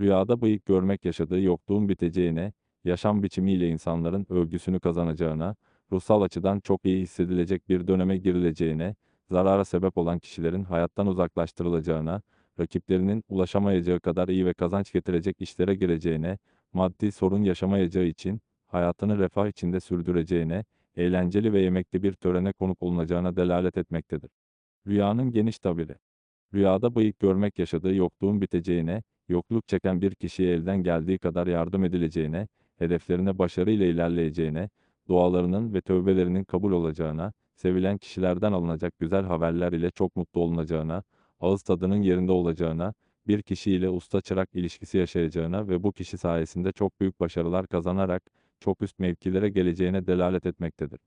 Rüyada bıyık görmek yaşadığı yokluğun biteceğine, yaşam biçimiyle insanların övgüsünü kazanacağına, ruhsal açıdan çok iyi hissedilecek bir döneme girileceğine, zarara sebep olan kişilerin hayattan uzaklaştırılacağına, rakiplerinin ulaşamayacağı kadar iyi ve kazanç getirecek işlere gireceğine, maddi sorun yaşamayacağı için hayatını refah içinde sürdüreceğine, eğlenceli ve yemekli bir törene konuk olunacağına delalet etmektedir. Rüyanın geniş tabiri. Rüyada bıyık görmek yaşadığı yokluğun biteceğine, yokluk çeken bir kişiye elden geldiği kadar yardım edileceğine, hedeflerine başarıyla ilerleyeceğine, dualarının ve tövbelerinin kabul olacağına, sevilen kişilerden alınacak güzel haberler ile çok mutlu olunacağına, ağız tadının yerinde olacağına, bir kişiyle usta çırak ilişkisi yaşayacağına ve bu kişi sayesinde çok büyük başarılar kazanarak çok üst mevkilere geleceğine delalet etmektedir.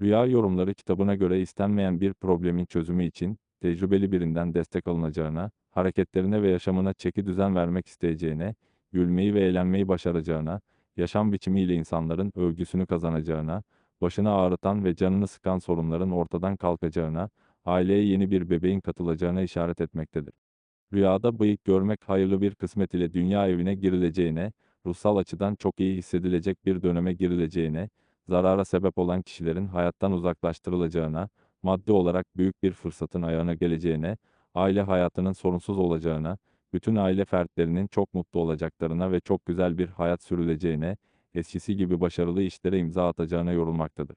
Rüya yorumları kitabına göre istenmeyen bir problemin çözümü için tecrübeli birinden destek alınacağına, hareketlerine ve yaşamına çeki düzen vermek isteyeceğine, gülmeyi ve eğlenmeyi başaracağına, yaşam biçimiyle insanların övgüsünü kazanacağına, başını ağrıtan ve canını sıkan sorunların ortadan kalkacağına, aileye yeni bir bebeğin katılacağına işaret etmektedir. Rüyada bıyık görmek hayırlı bir kısmet ile dünya evine girileceğine, ruhsal açıdan çok iyi hissedilecek bir döneme girileceğine, zarara sebep olan kişilerin hayattan uzaklaştırılacağına, maddi olarak büyük bir fırsatın ayağına geleceğine, aile hayatının sorunsuz olacağına, bütün aile fertlerinin çok mutlu olacaklarına ve çok güzel bir hayat sürüleceğine, eskisi gibi başarılı işlere imza atacağına yorulmaktadır.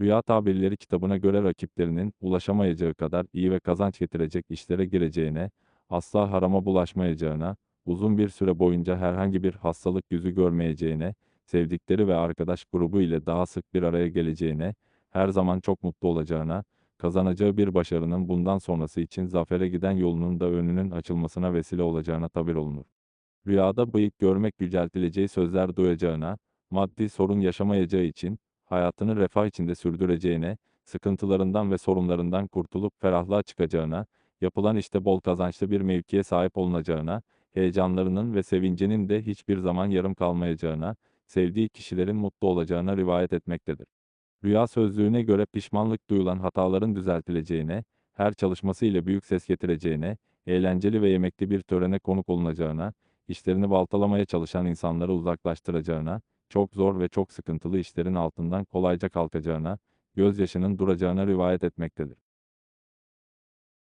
Rüya tabirleri kitabına göre rakiplerinin ulaşamayacağı kadar iyi ve kazanç getirecek işlere gireceğine, asla harama bulaşmayacağına, uzun bir süre boyunca herhangi bir hastalık yüzü görmeyeceğine, sevdikleri ve arkadaş grubu ile daha sık bir araya geleceğine, her zaman çok mutlu olacağına, kazanacağı bir başarının bundan sonrası için zafere giden yolunun da önünün açılmasına vesile olacağına tabir olunur. Rüyada bıyık görmek yüceltileceği sözler duyacağına, maddi sorun yaşamayacağı için, hayatını refah içinde sürdüreceğine, sıkıntılarından ve sorunlarından kurtulup ferahlığa çıkacağına, yapılan işte bol kazançlı bir mevkiye sahip olunacağına, heyecanlarının ve sevincinin de hiçbir zaman yarım kalmayacağına, sevdiği kişilerin mutlu olacağına rivayet etmektedir. Rüya sözlüğüne göre pişmanlık duyulan hataların düzeltileceğine, her çalışması ile büyük ses getireceğine, eğlenceli ve yemekli bir törene konuk olunacağına, işlerini baltalamaya çalışan insanları uzaklaştıracağına, çok zor ve çok sıkıntılı işlerin altından kolayca kalkacağına, gözyaşının duracağına rivayet etmektedir.